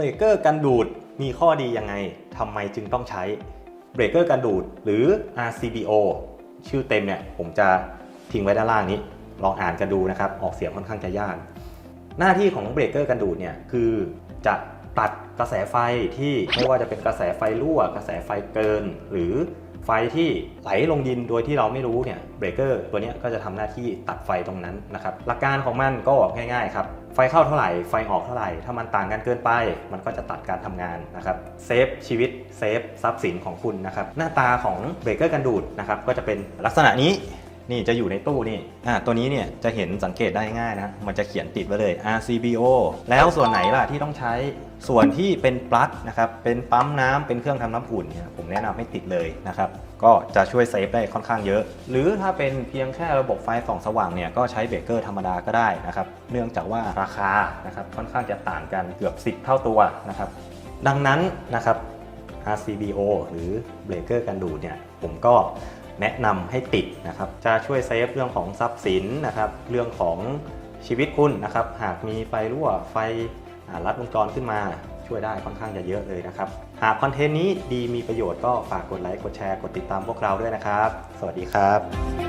บรกเกอร์กันดูดมีข้อดียังไงทำไมจึงต้องใช้เบรกเกอร์กันดูดหรือ RCBO ชื่อเต็มเนี่ยผมจะทิ้งไว้ด้านล่างนี้ ลองอ่านกันดูนะครับ ออกเสียงค่อนข้างจะยาก หน้าที่ของเบรกเกอร์กันดูดเนี่ยคือจะตัดกระแสไฟที่ไม่ว่าจะเป็นกระแสไฟรั่ว กระแสไฟเกิน หรือ ไฟที่ไหลลงดินโดยที่เราไม่รู้เนี่ยเบรกเกอร์ตัวนี้ก็จะทำหน้าที่ตัดไฟตรงนั้นนะครับหลักการของมันก็ง่ายๆครับไฟเข้าเท่าไหร่ไฟออกเท่าไหร่ ถ้ามันต่างกันเกินไป มันก็จะตัดการทำงานนะครับเซฟชีวิตเซฟทรัพย์สินของคุณนะครับหน้าตาของเบรกเกอร์กันดูดนะครับก็จะเป็นลักษณะนี้ นี่จะอยู่ในตู้นี่อ่าตัวนี้เนี่ยจะเห็นสังเกตได้ง่ายนะ มันจะเขียนติดไว้เลย RCBO แล้วส่วนไหนล่ะที่ต้องใช้ส่วนที่เป็นปลั๊กนะครับ เป็นปั๊มน้ำเป็นเครื่องทำน้ำอุ่นเนี่ยผมแนะนำให้ติดเลยนะครับ ก็จะช่วยเซฟได้ค่อนข้างเยอะ หรือถ้าเป็นเพียงแค่ระบบไฟส่องสว่างเนี่ยก็ใช้เบรกเกอร์ธรรมดาก็ได้นะครับ เนื่องจากว่าราคานะครับค่อนข้างจะต่างกันเกือบ 10 เท่าตัวนะครับ ดังนั้นนะครับ RCBO หรือเบรกเกอร์กันดูดเนี่ยผมก็ แนะนำให้ติดนะครับ จะช่วยเซฟเรื่องของทรัพย์สินนะครับ เรื่องของชีวิตคุณนะครับ หากมีไฟรั่วไฟรัดวงจรขึ้นมาช่วยได้ค่อนข้างจะเยอะเลยนะครับ หากคอนเทนต์นี้ดีมีประโยชน์ก็ฝากกดไลค์ กดแชร์ กดติดตามพวกเราด้วยนะครับ สวัสดีครับ